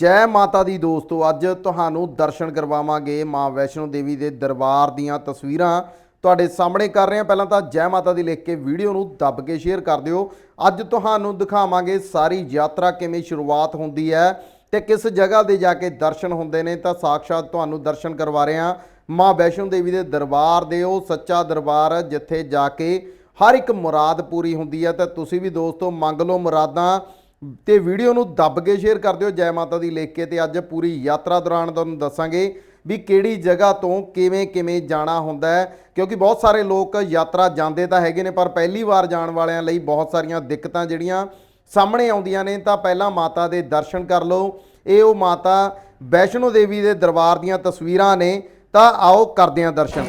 ਜੈ ਮਾਤਾ ਦੀ ਦੋਸਤੋ, ਅੱਜ ਤੁਹਾਨੂੰ ਦਰਸ਼ਨ ਕਰਵਾਵਾਂਗੇ ਮਾਂ ਵੈਸ਼ਨੋ ਦੇਵੀ ਦੇ ਦਰਬਾਰ ਦੀਆਂ ਤਸਵੀਰਾਂ। ਤੁਹਾਡੇ ਸਾਹਮਣੇ ਕਰ ਰਹੇ ਹਾਂ। ਪਹਿਲਾਂ ਤਾਂ ਜੈ ਮਾਤਾ ਦੀ ਲਿਖ ਕੇ ਵੀਡੀਓ ਨੂੰ ਦੱਬ ਕੇ ਸ਼ੇਅਰ ਕਰ ਦਿਓ। ਅੱਜ ਤੁਹਾਨੂੰ ਦਿਖਾਵਾਂਗੇ ਸਾਰੀ ਯਾਤਰਾ ਕਿਵੇਂ ਸ਼ੁਰੂਆਤ ਹੁੰਦੀ ਹੈ ਤੇ ਕਿਸ ਜਗ੍ਹਾ ਦੇ ਜਾ ਕੇ ਦਰਸ਼ਨ ਹੁੰਦੇ ਨੇ। ਤਾਂ ਸਾਕਸ਼ਾਤ ਤੁਹਾਨੂੰ ਦਰਸ਼ਨ ਕਰਵਾ ਰਹੇ ਹਾਂ। ਮਾਂ ਵੈਸ਼ਨੋ ਦੇਵੀ ਦੇ ਦਰਬਾਰ ਦੇ ਉਹ ਸੱਚਾ ਦਰਬਾਰ ਜਿੱਥੇ ਜਾ ਕੇ ਹਰ ਇੱਕ ਮੁਰਾਦ ਪੂਰੀ ਹੁੰਦੀ ਹੈ। ਤਾਂ ਤੁਸੀਂ ਵੀ ਦੋਸਤੋ, ਮੰਗ ਲਓ ਮੁਰਾਦਾਂ। ਤੇ ਵੀਡੀਓ ਨੂੰ ਦੱਬ ਕੇ ਸ਼ੇਅਰ ਕਰ ਦਿਓ ਜੈ ਮਾਤਾ ਦੀ ਲਿਖ ਕੇ ਤੇ ਅੱਜ ਪੂਰੀ ਯਾਤਰਾ ਦੌਰਾਨ ਤੁਹਾਨੂੰ ਦੱਸਾਂਗੇ ਵੀ ਕਿਹੜੀ ਜਗ੍ਹਾ ਤੋਂ ਕਿਵੇਂ ਕਿਵੇਂ ਜਾਣਾ ਹੁੰਦਾ ਹੈ, ਕਿਉਂਕਿ ਬਹੁਤ ਸਾਰੇ ਲੋਕ ਯਾਤਰਾ ਜਾਂਦੇ ਤਾਂ ਹੈਗੇ ਨੇ, ਪਰ ਪਹਿਲੀ ਵਾਰ ਜਾਣ ਵਾਲਿਆਂ ਲਈ ਬਹੁਤ ਸਾਰੀਆਂ ਦਿੱਕਤਾਂ ਜਿਹੜੀਆਂ ਸਾਹਮਣੇ ਆਉਂਦੀਆਂ ਨੇ, ਤਾਂ ਪਹਿਲਾਂ ਮਾਤਾ ਦੇ ਦਰਸ਼ਨ ਕਰ ਲਓ। ਇਹ ਉਹ ਮਾਤਾ ਵੈਸ਼ਨੋ ਦੇਵੀ ਦੇ ਦਰਬਾਰ ਦੀਆਂ ਤਸਵੀਰਾਂ ਨੇ, ਤਾਂ ਆਓ ਕਰਦੇ ਹਾਂ ਦਰਸ਼ਨ।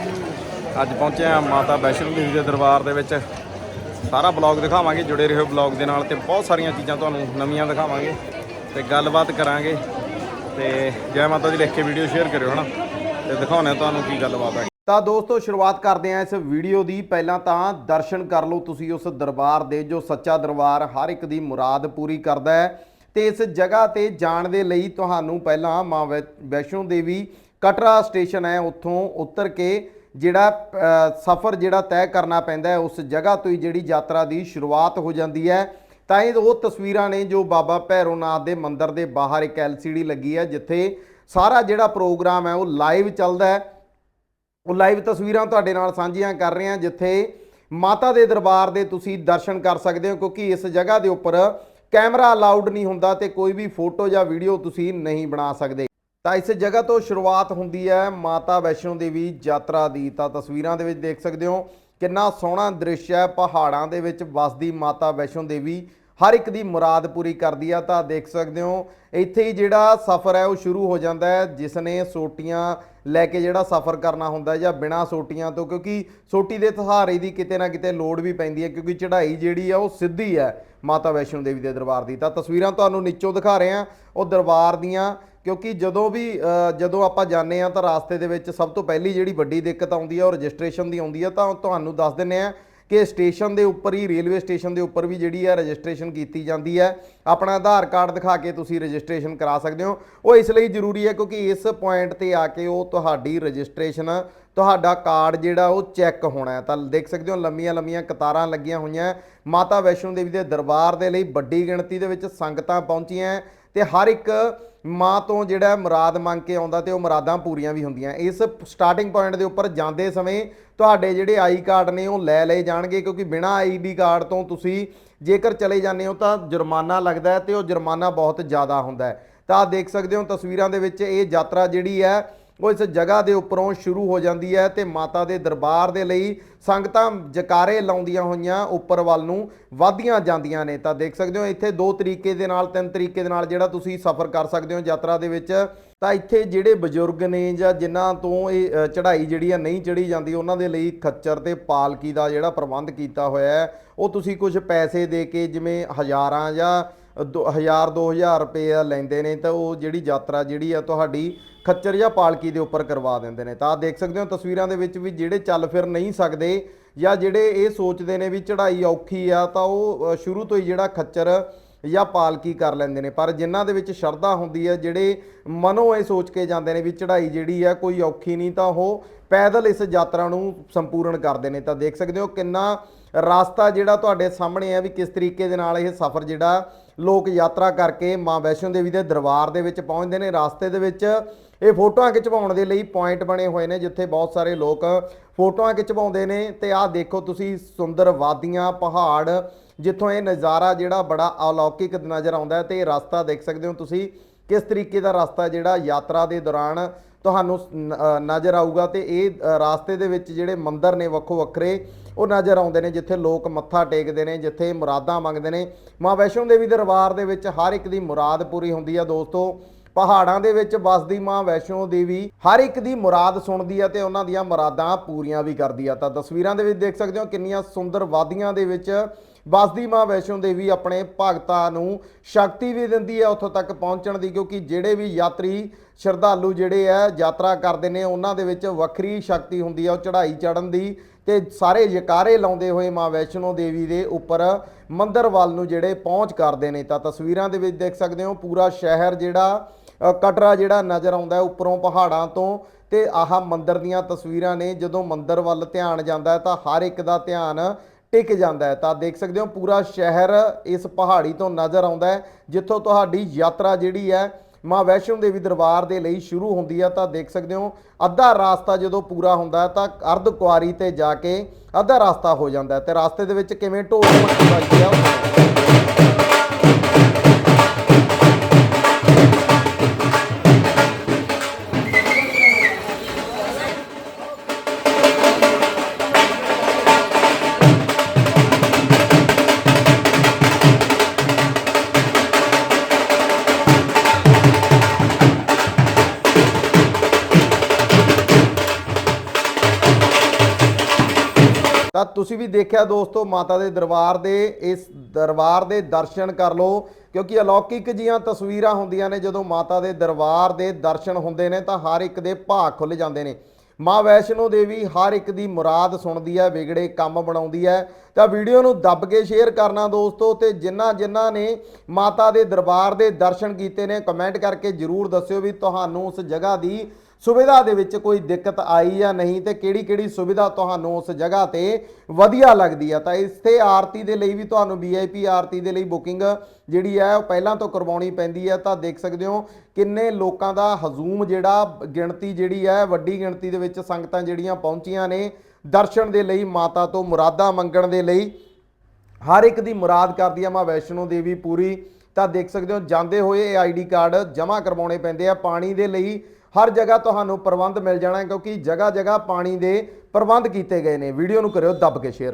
ਅੱਜ ਪਹੁੰਚੇ ਆ ਮਾਤਾ ਵੈਸ਼ਨੋ ਦੇਵੀ ਦੇ ਦਰਬਾਰ ਦੇ ਵਿੱਚ। ਸਾਰਾ ਬਲੌਗ ਦਿਖਾਵਾਂਗੇ, ਜੁੜੇ ਰਹੋ ਬਲੌਗ ਦੇ ਨਾਲ ਤੇ ਬਹੁਤ ਸਾਰੀਆਂ ਚੀਜ਼ਾਂ ਤੁਹਾਨੂੰ ਨਵੀਆਂ ਦਿਖਾਵਾਂਗੇ ਤੇ ਗੱਲਬਾਤ ਕਰਾਂਗੇ ਤੇ ਜੈ ਮਾਤਾ ਦੀ ਲਿਖ ਕੇ ਵੀਡੀਓ ਸ਼ੇਅਰ ਕਰਿਓ, ਹਨਾ? ਤੇ ਦਿਖਾਉਂਦੇ ਆ ਤੁਹਾਨੂੰ ਕੀ ਗੱਲਬਾਤ ਹੈ। ਤਾਂ ਦੋਸਤੋ, ਸ਼ੁਰੂਆਤ ਕਰਦੇ ਹਾਂ ਇਸ ਵੀਡੀਓ ਦੀ। ਪਹਿਲਾਂ ਤਾਂ ਦਰਸ਼ਨ ਕਰ ਲਓ ਤੁਸੀਂ ਉਸ ਦਰਬਾਰ ਦੇ, ਜੋ ਸੱਚਾ ਦਰਬਾਰ ਹਰ ਇੱਕ ਦੀ ਮੁਰਾਦ ਪੂਰੀ ਕਰਦਾ ਹੈ। ਤੇ ਇਸ ਜਗ੍ਹਾ ਤੇ ਜਾਣ ਦੇ ਲਈ ਤੁਹਾਨੂੰ ਪਹਿਲਾਂ ਮਾਂ ਵੈ- ਵੈਸ਼ਨੋ ਦੇਵੀ ਕਟਰਾ ਸਟੇਸ਼ਨ ਹੈ। ਉੱਥੋਂ ਉਤਰ ਕੇ ਜਿਹੜਾ ਸਫ਼ਰ ਜਿਹੜਾ ਤੈਅ ਕਰਨਾ ਪੈਂਦਾ ਹੈ, ਉਸ ਜਗ੍ਹਾ ਤੋਂ ਹੀ ਜਿਹੜੀ ਯਾਤਰਾ ਦੀ ਸ਼ੁਰੂਆਤ ਹੋ ਜਾਂਦੀ ਹੈ। ਤਾਂ ਇਹ ਉਹ ਤਸਵੀਰਾਂ ਨੇ ਜੋ ਬਾਬਾ ਭੈਰੋਨਾਥ ਦੇ ਮੰਦਿਰ ਦੇ ਬਾਹਰ ਇੱਕ LCD ਲੱਗੀ ਹੈ, ਜਿੱਥੇ ਸਾਰਾ ਜਿਹੜਾ ਪ੍ਰੋਗਰਾਮ ਹੈ, ਉਹ ਲਾਈਵ ਚੱਲਦਾ ਹੈ। ਉਹ ਲਾਈਵ ਤਸਵੀਰਾਂ ਤੁਹਾਡੇ ਨਾਲ ਸਾਂਝੀਆਂ ਕਰ ਰਹੇ ਹਾਂ, ਜਿੱਥੇ ਮਾਤਾ ਦੇ ਦਰਬਾਰ ਦੇ ਤੁਸੀਂ ਦਰਸ਼ਨ ਕਰ ਸਕਦੇ ਹੋ, ਕਿਉਂਕਿ ਇਸ ਜਗ੍ਹਾ ਦੇ ਉੱਪਰ ਕੈਮਰਾ ਅਲਾਉਡ ਨਹੀਂ ਹੁੰਦਾ ਤੇ ਕੋਈ ਵੀ ਫੋਟੋ ਜਾਂ ਵੀਡੀਓ ਤੁਸੀਂ ਨਹੀਂ ਬਣਾ ਸਕਦੇ। ਤਾਂ ਇਸ ਜਗ੍ਹਾ ਤੋਂ ਸ਼ੁਰੂਆਤ ਹੁੰਦੀ ਹੈ ਮਾਤਾ ਵੈਸ਼ਨੋ ਦੇਵੀ ਯਾਤਰਾ ਦੀ। ਤਾਂ ਤਸਵੀਰਾਂ ਦੇ ਵਿੱਚ ਦੇਖ ਸਕਦੇ ਹੋ ਕਿੰਨਾ ਸੋਹਣਾ ਦ੍ਰਿਸ਼ ਹੈ। ਪਹਾੜਾਂ ਦੇ ਵਿੱਚ ਵਸਦੀ ਮਾਤਾ ਵੈਸ਼ਨੋ ਦੇਵੀ ਹਰ ਇੱਕ ਦੀ ਮੁਰਾਦ ਪੂਰੀ ਕਰਦੀ ਆ। ਤਾਂ ਦੇਖ ਸਕਦੇ ਹੋ ਇੱਥੇ ਹੀ ਜਿਹੜਾ ਸਫ਼ਰ ਹੈ ਉਹ ਸ਼ੁਰੂ ਹੋ ਜਾਂਦਾ ਹੈ, ਜਿਸ ਨੇ ਸੋਟੀਆਂ ਲੈ ਕੇ ਜਿਹੜਾ ਸਫ਼ਰ ਕਰਨਾ ਹੁੰਦਾ ਜਾਂ ਬਿਨਾਂ ਸੋਟੀਆਂ ਤੋਂ, ਕਿਉਂਕਿ ਸੋਟੀ ਦੇ ਸਹਾਰੇ ਦੀ ਕਿਤੇ ਨਾ ਕਿਤੇ ਲੋੜ ਵੀ ਪੈਂਦੀ ਹੈ, ਕਿਉਂਕਿ ਚੜ੍ਹਾਈ ਜਿਹੜੀ ਆ ਉਹ ਸਿੱਧੀ ਹੈ ਮਾਤਾ ਵੈਸ਼ਨੋ ਦੇਵੀ ਦੇ ਦਰਬਾਰ ਦੀ। ਤਾਂ ਤਸਵੀਰਾਂ ਤੁਹਾਨੂੰ ਨੀਚੋਂ ਦਿਖਾ ਰਹੇ ਹਾਂ। ਉਹ ਦਰਬਾਰ ਦੀਆਂ ਕਿਉਂਕਿ ਜਦੋਂ ਵੀ ਜਦੋਂ ਆਪਾਂ ਜਾਂਦੇ ਆ ਤਾਂ ਰਾਸਤੇ ਦੇ ਵਿੱਚ ਸਭ ਤੋਂ ਪਹਿਲੀ ਜਿਹੜੀ ਵੱਡੀ ਦਿੱਕਤ ਆਉਂਦੀ ਹੈ ਉਹ ਰਜਿਸਟ੍ਰੇਸ਼ਨ ਦੀ ਆਉਂਦੀ ਹੈ ਤਾਂ ਤੁਹਾਨੂੰ ਦੱਸ ਦਿੰਨੇ ਆ ਕਿ ਸਟੇਸ਼ਨ ਦੇ ਉੱਪਰ ਹੀ, ਰੇਲਵੇ ਸਟੇਸ਼ਨ ਦੇ ਉੱਪਰ ਵੀ ਜਿਹੜੀ ਹੈ ਰਜਿਸਟ੍ਰੇਸ਼ਨ ਕੀਤੀ ਜਾਂਦੀ ਹੈ ਆਪਣਾ ਆਧਾਰ ਕਾਰਡ ਦਿਖਾ ਕੇ ਤੁਸੀਂ ਰਜਿਸਟ੍ਰੇਸ਼ਨ ਕਰਾ ਸਕਦੇ ਹੋ। ਉਹ ਇਸ ਲਈ ਜ਼ਰੂਰੀ ਹੈ ਕਿਉਂਕਿ ਇਸ ਪੁਆਇੰਟ ਤੇ ਆ ਕੇ ਉਹ ਤੁਹਾਡੀ ਰਜਿਸਟ੍ਰੇਸ਼ਨ, ਤੁਹਾਡਾ ਕਾਰਡ ਜਿਹੜਾ ਉਹ ਚੈੱਕ ਹੋਣਾ ਹੈ। ਤਾਂ ਦੇਖ ਸਕਦੇ ਹੋ ਲੰਮੀਆਂ ਲੰਮੀਆਂ ਕਤਾਰਾਂ ਲੱਗੀਆਂ ਹੋਈਆਂ। ਮਾਤਾ ਵੈਸ਼ਨੋ ਦੇਵੀ ਦੇ ਦਰਬਾਰ ਦੇ ਲਈ ਵੱਡੀ ਗਿਣਤੀ ਦੇ ਵਿੱਚ ਸੰਗਤਾਂ ਪਹੁੰਚੀਆਂ ਹੈ ਤੇ ਹਰ ਇੱਕ ਮਾਂ ਤੋਂ ਜਿਹੜਾ ਮੁਰਾਦ ਮੰਗ ਕੇ ਆਉਂਦਾ ਤੇ ਉਹ ਮੁਰਾਦਾਂ ਪੂਰੀਆਂ ਵੀ ਹੁੰਦੀਆਂ। ਇਸ ਸਟਾਰਟਿੰਗ ਪੁਆਇੰਟ ਦੇ ਉੱਪਰ ਜਾਂਦੇ ਸਮੇਂ ਤੁਹਾਡੇ ਜਿਹੜੇ ਆਈ ਕਾਰਡ ਨੇ ਉਹ ਲੈ ਲਏ ਜਾਣਗੇ ਕਿਉਂਕਿ ਬਿਨਾਂ ਆਈਡੀ ਕਾਰਡ ਤੋਂ ਤੁਸੀਂ ਜੇਕਰ ਚਲੇ ਜਾਂਦੇ ਹੋ ਤਾਂ ਜੁਰਮਾਨਾ ਲੱਗਦਾ ਹੈ ਤੇ ਉਹ ਜੁਰਮਾਨਾ ਬਹੁਤ ਜ਼ਿਆਦਾ ਹੁੰਦਾ ਹੈ। ਤਾਂ ਦੇਖ ਸਕਦੇ ਹੋ ਤਸਵੀਰਾਂ ਦੇ ਵਿੱਚ ਇਹ ਯਾਤਰਾ ਜਿਹੜੀ ਹੈ ਉਹ ਇਸ ਜਗ੍ਹਾ ਦੇ ਉੱਪਰੋਂ ਸ਼ੁਰੂ ਹੋ ਜਾਂਦੀ ਹੈ ਤੇ ਮਾਤਾ ਦੇ ਦਰਬਾਰ ਦੇ ਲਈ ਸੰਗਤਾਂ ਜਕਾਰੇ ਲਾਉਂਦੀਆਂ ਹੋਈਆਂ ਉੱਪਰ ਵੱਲ ਨੂੰ ਵਧਦੀਆਂ ਜਾਂਦੀਆਂ ਨੇ। ਤਾਂ ਦੇਖ ਸਕਦੇ ਹੋ ਇੱਥੇ ਦੋ ਤਰੀਕੇ ਦੇ ਨਾਲ, ਤਿੰਨ ਤਰੀਕੇ ਦੇ ਨਾਲ ਜਿਹੜਾ ਤੁਸੀਂ ਸਫ਼ਰ ਕਰ ਸਕਦੇ ਹੋ ਯਾਤਰਾ ਦੇ ਵਿੱਚ, ਤਾਂ ਇੱਥੇ ਜਿਹੜੇ ਬਜ਼ੁਰਗ ਨੇ ਜਾਂ ਜਿਨ੍ਹਾਂ ਤੋਂ ਇਹ ਚੜ੍ਹਾਈ ਜਿਹੜੀ ਆ ਨਹੀਂ ਚੜੀ ਜਾਂਦੀ, ਉਹਨਾਂ ਦੇ ਲਈ ਖੱਚਰ ਤੇ ਪਾਲਕੀ ਦਾ ਜਿਹੜਾ ਪ੍ਰਬੰਧ ਕੀਤਾ ਹੋਇਆ ਹੈ, ਉਹ ਤੁਸੀਂ ਕੁਝ ਪੈਸੇ ਦੇ ਕੇ ਜਿਵੇਂ ਹਜ਼ਾਰਾਂ ਜਾਂ ਦੋ- ਹਜ਼ਾਰ 2000 ਰੁਪਏ ਲੈਂਦੇ ਨੇ, ਤਾਂ ਉਹ ਜਿਹੜੀ ਯਾਤਰਾ ਜਿਹੜੀ ਆ ਤੁਹਾਡੀ ਖੱਚਰ ਜਾਂ ਪਾਲਕੀ ਦੇ ਉੱਪਰ ਕਰਵਾ ਦਿੰਦੇ ਨੇ। ਤਾਂ ਦੇਖ ਸਕਦੇ ਹੋ ਤਸਵੀਰਾਂ ਦੇ ਵਿੱਚ ਵੀ ਜਿਹੜੇ ਚੱਲ ਫਿਰ ਨਹੀਂ ਸਕਦੇ ਜਾਂ ਜਿਹੜੇ ਇਹ ਸੋਚਦੇ ਨੇ ਵੀ ਚੜ੍ਹਾਈ ਔਖੀ ਆ, ਤਾਂ ਉਹ ਸ਼ੁਰੂ ਤੋਂ ਹੀ ਜਿਹੜਾ ਖੱਚਰ ਜਾਂ ਪਾਲਕੀ ਕਰ ਲੈਂਦੇ ਨੇ। ਪਰ ਜਿਨ੍ਹਾਂ ਦੇ ਵਿੱਚ ਸ਼ਰਧਾ ਹੁੰਦੀ ਹੈ ਜਿਹੜੇ ਮਨੋਂ ਇਹ ਸੋਚ ਕੇ ਜਾਂਦੇ ਨੇ ਵੀ ਚੜ੍ਹਾਈ ਜਿਹੜੀ ਆ ਕੋਈ ਔਖੀ ਨਹੀਂ, ਤਾਂ ਉਹ ਪੈਦਲ ਇਸ ਯਾਤਰਾ ਨੂੰ ਸੰਪੂਰਨ ਕਰਦੇ ਨੇ। ਤਾਂ ਦੇਖ ਸਕਦੇ ਹੋ ਕਿੰਨਾ ਰਾਸਤਾ ਜਿਹੜਾ ਤੁਹਾਡੇ ਸਾਹਮਣੇ ਆ ਵੀ ਕਿਸ ਤਰੀਕੇ ਦੇ ਨਾਲ ਇਹ ਸਫ਼ਰ ਜਿਹੜਾ ਲੋਕ ਯਾਤਰਾ ਕਰਕੇ ਮਾਂ ਵੈਸ਼ਨੋ ਦੇਵੀ ਦੇ ਦਰਬਾਰ ਦੇ ਵਿੱਚ ਪਹੁੰਚਦੇ ਨੇ। ਰਾਸਤੇ ਦੇ ਵਿੱਚ ਇਹ ਫੋਟੋਆਂ ਖਿਚਵਾਉਣ ਦੇ ਲਈ ਪੁਆਇੰਟ ਬਣੇ ਹੋਏ ਨੇ, ਜਿੱਥੇ ਬਹੁਤ ਸਾਰੇ ਲੋਕ ਫੋਟੋਆਂ ਖਿਚਵਾਉਂਦੇ ਨੇ। ਤੇ ਆਹ ਦੇਖੋ ਤੁਸੀਂ ਸੁੰਦਰ ਵਾਦੀਆਂ, ਪਹਾੜ, ਜਿੱਥੋਂ ਇਹ ਨਜ਼ਾਰਾ ਜਿਹੜਾ ਬੜਾ ਅਲੌਕਿਕ ਨਜ਼ਰ ਆਉਂਦਾ ਹੈ। ਤੇ ਇਹ ਰਸਤਾ ਦੇਖ ਸਕਦੇ ਹੋ ਤੁਸੀਂ ਕਿਸ ਤਰੀਕੇ ਦਾ ਰਸਤਾ ਜਿਹੜਾ ਯਾਤਰਾ ਦੇ ਦੌਰਾਨ ਤੁਹਾਨੂੰ ਨਜ਼ਰ ਆਊਗਾ ਤੇ ਇਹ ਅ, ਰਾਸਤੇ ਦੇ ਵਿੱਚ ਜਿਹੜੇ ਮੰਦਰ ਨੇ ਵੱਖੋ ਵੱਖਰੇ ਉਹ ਨਜ਼ਰ ਆਉਂਦੇ ਨੇ ਜਿੱਥੇ ਲੋਕ ਮੱਥਾ ਟੇਕਦੇ ਨੇ ਜਿੱਥੇ ਮੁਰਾਦਾਂ ਮੰਗਦੇ ਨੇ। ਮਾਂ ਵੈਸ਼ਨੋ ਦੇਵੀ ਦਰਬਾਰ ਦੇ ਵਿੱਚ ਹਰ ਇੱਕ ਦੀ ਮੁਰਾਦ ਪੂਰੀ ਹੁੰਦੀ ਆ ਦੋਸਤੋ। ਪਹਾੜਾਂ ਦੇ ਵਿੱਚ ਵਸਦੀ ਮਾਂ ਵੈਸ਼ਨੋ ਦੇਵੀ ਹਰ ਇੱਕ ਦੀ ਮੁਰਾਦ ਸੁਣਦੀ ਆ ਤੇ ਉਹਨਾਂ ਦੀਆਂ ਮੁਰਾਦਾਂ ਪੂਰੀਆਂ ਵੀ ਕਰਦੀ ਆ। ਤਾਂ ਤਸਵੀਰਾਂ ਦੇ ਵਿੱਚ ਦੇਖ ਸਕਦੇ ਹੋ ਕਿੰਨੀਆਂ ਸੁੰਦਰ ਵਾਦੀਆਂ ਦੇ ਵਿੱਚ ਵਸਦੀ ਮਾਂ ਵੈਸ਼ਨੋ ਦੇਵੀ ਆਪਣੇ ਭਗਤਾਂ ਨੂੰ ਸ਼ਕਤੀ ਵੀ ਦਿੰਦੀ ਹੈ ਉੱਥੋਂ ਤੱਕ ਪਹੁੰਚਣ ਦੀ, ਕਿਉਂਕਿ ਜਿਹੜੇ ਵੀ ਯਾਤਰੀ ਸ਼ਰਧਾਲੂ ਜਿਹੜੇ ਆ ਯਾਤਰਾ ਕਰਦੇ ਨੇ, ਉਹਨਾਂ ਦੇ ਵਿੱਚ ਵੱਖਰੀ ਸ਼ਕਤੀ ਹੁੰਦੀ ਹੈ। ਉਹ ਚੜ੍ਹਾਈ ਚੜਨ ਦੀ ਤੇ ਸਾਰੇ ਜਕਾਰੇ ਲਾਉਂਦੇ ਹੋਏ ਮਾਂ ਵੈਸ਼ਨੋ ਦੇਵੀ ਦੇ ਉੱਪਰ ਮੰਦਰ ਵੱਲ ਨੂੰ ਜਿਹੜੇ ਪਹੁੰਚ ਕਰਦੇ ਨੇ। ਤਾਂ ਤਸਵੀਰਾਂ ਦੇ ਵਿੱਚ ਦੇਖ ਸਕਦੇ ਹੋ, ਪੂਰਾ ਸ਼ਹਿਰ ਜਿਹੜਾ ਕਟਰਾ ਜਿਹੜਾ ਨਜ਼ਰ ਆਉਂਦਾ ਹੈ, ਉੱਪਰੋਂ ਪਹਾੜਾਂ ਤੋਂ ਤੇ ਆਹ ਮੰਦਰ ਦੀਆਂ ਤਸਵੀਰਾਂ ਨੇ। ਜਦੋਂ ਮੰਦਰ ਵੱਲ ਧਿਆਨ ਜਾਂਦਾ ਤਾਂ ਹਰ ਇੱਕ ਦਾ ਧਿਆਨ ਟਿਕ ਜਾਂਦਾ ਹੈ। ਤਾਂ ਦੇਖ ਸਕਦੇ ਹੋ ਪੂਰਾ ਸ਼ਹਿਰ ਇਸ ਪਹਾੜੀ ਤੋਂ ਨਜ਼ਰ ਆਉਂਦਾ ਹੈ, ਜਿੱਥੋਂ ਤੁਹਾਡੀ ਯਾਤਰਾ ਜਿਹੜੀ ਹੈ ਮਾਂ ਵੈਸ਼ਨੋ ਦੇਵੀ ਦਰਬਾਰ ਦੇ ਲਈ ਸ਼ੁਰੂ ਹੁੰਦੀ ਹੈ। ਤਾਂ ਦੇਖ ਸਕਦੇ ਹੋ ਅੱਧਾ ਰਾਸਤਾ ਜਦੋਂ ਪੂਰਾ ਹੁੰਦਾ ਤਾਂ ਅਰਧ ਕੁਆਰੀ ਤੇ ਜਾ ਕੇ ਅੱਧਾ ਰਾਸਤਾ ਹੋ ਜਾਂਦਾ ਹੈ। ਤੇ ਰਾਸਤੇ ਦੇ ਵਿੱਚ ਕਿਵੇਂ ਢੋਲ ਮੱਟੀ ਵੱਜਦੀ ਤਾਂ ਤੁਸੀਂ ਵੀ ਦੇਖਿਆ ਦੋਸਤੋ, ਮਾਤਾ ਦੇ ਦਰਬਾਰ ਦੇ, ਇਸ ਦਰਬਾਰ ਦੇ ਦਰਸ਼ਨ ਕਰ ਲਓ, ਕਿਉਂਕਿ ਅਲੌਕਿਕ ਜੀਆਂ ਤਸਵੀਰਾਂ ਹੁੰਦੀਆਂ ਨੇ, ਜਦੋਂ ਮਾਤਾ ਦੇ ਦਰਬਾਰ ਦੇ ਦਰਸ਼ਨ ਹੁੰਦੇ ਨੇ, ਤਾਂ ਹਰ ਇੱਕ ਦੇ ਭਾਗ ਖੁੱਲ ਜਾਂਦੇ ਨੇ। ਮਾਂ ਵੈਸ਼ਨੋ ਦੇਵੀ ਹਰ ਇੱਕ ਦੀ ਮੁਰਾਦ ਸੁਣਦੀ ਹੈ, ਵਿਗੜੇ ਕੰਮ ਬਣਾਉਂਦੀ ਹੈ। ਤਾਂ ਵੀਡੀਓ ਨੂੰ ਦੱਬ ਕੇ ਸ਼ੇਅਰ ਕਰਨਾ ਦੋਸਤੋ, ਤੇ ਜਿਨ੍ਹਾਂ ਜਿਨ੍ਹਾਂ ਨੇ ਮਾਤਾ ਦੇ ਦਰਬਾਰ ਦੇ ਦਰਸ਼ਨ ਕੀਤੇ ਨੇ, ਕਮੈਂਟ ਕਰਕੇ ਜਰੂਰ ਦੱਸਿਓ ਵੀ ਤੁਹਾਨੂੰ ਉਸ ਜਗ੍ਹਾ ਦੀ ਸੁਵਿਧਾ ਦੇ ਵਿੱਚ ਕੋਈ ਦਿੱਕਤ ਆਈ ਜਾਂ ਨਹੀਂ ਤੇ ਕਿਹੜੀ ਕਿਹੜੀ ਸੁਵਿਧਾ ਤੁਹਾਨੂੰ ਉਸ ਜਗ੍ਹਾ ਤੇ ਵਧੀਆ ਲੱਗਦੀ ਆ? ਤਾਂ ਇਸ ਤੇ ਆਰਤੀ ਦੇ ਲਈ ਵੀ ਤੁਹਾਨੂੰ ਵੀਆਈਪੀ ਆਰਤੀ ਦੇ ਲਈ ਬੁਕਿੰਗ ਜਿਹੜੀ ਹੈ ਉਹ ਪਹਿਲਾਂ ਤੋਂ ਕਰਵਾਉਣੀ ਪੈਂਦੀ ਹੈ ਤਾਂ ਦੇਖ ਸਕਦੇ ਹੋ ਕਿੰਨੇ ਲੋਕਾਂ ਦਾ ਹਜ਼ੂਮ ਜਿਹੜਾ ਗਿਣਤੀ ਜਿਹੜੀ ਹੈ ਵੱਡੀ ਗਿਣਤੀ ਦੇ ਵਿੱਚ ਸੰਗਤਾਂ ਜਿਹੜੀਆਂ ਪਹੁੰਚੀਆਂ ਨੇ ਦਰਸ਼ਨ ਦੇ ਲਈ, ਮਾਤਾ ਤੋਂ ਮੁਰਾਦਾਂ ਮੰਗਣ ਦੇ ਲਈ। ਹਰ ਇੱਕ ਦੀ ਮੁਰਾਦ ਕਰਦੀ ਆ ਮਾਂ ਵੈਸ਼ਨੋ ਦੇਵੀ ਪੂਰੀ। ਤਾਂ ਦੇਖ ਸਕਦੇ ਹੋ ਜਾਂਦੇ ਹੋਏ ਇਹ ਆਈਡੀ ਕਾਰਡ ਜਮ੍ਹਾਂ ਕਰਵਾਉਣੇ ਪੈਂਦੇ ਆ। ਪਾਣੀ ਦੇ ਲਈ ਹਰ ਜਗ੍ਹਾ ਤੁਹਾਨੂੰ ਪ੍ਰਬੰਧ ਮਿਲ ਜਾਣਾ ਕਿਉਂਕਿ ਜਗ੍ਹਾ ਜਗ੍ਹਾ ਪਾਣੀ ਦੇ ਪ੍ਰਬੰਧ ਕੀਤੇ ਗਏ ਨੇ। ਵੀਡੀਓ ਨੂੰ ਕਰਿਓ, ਦੱਬ ਕੇ ਸ਼ੇਅਰ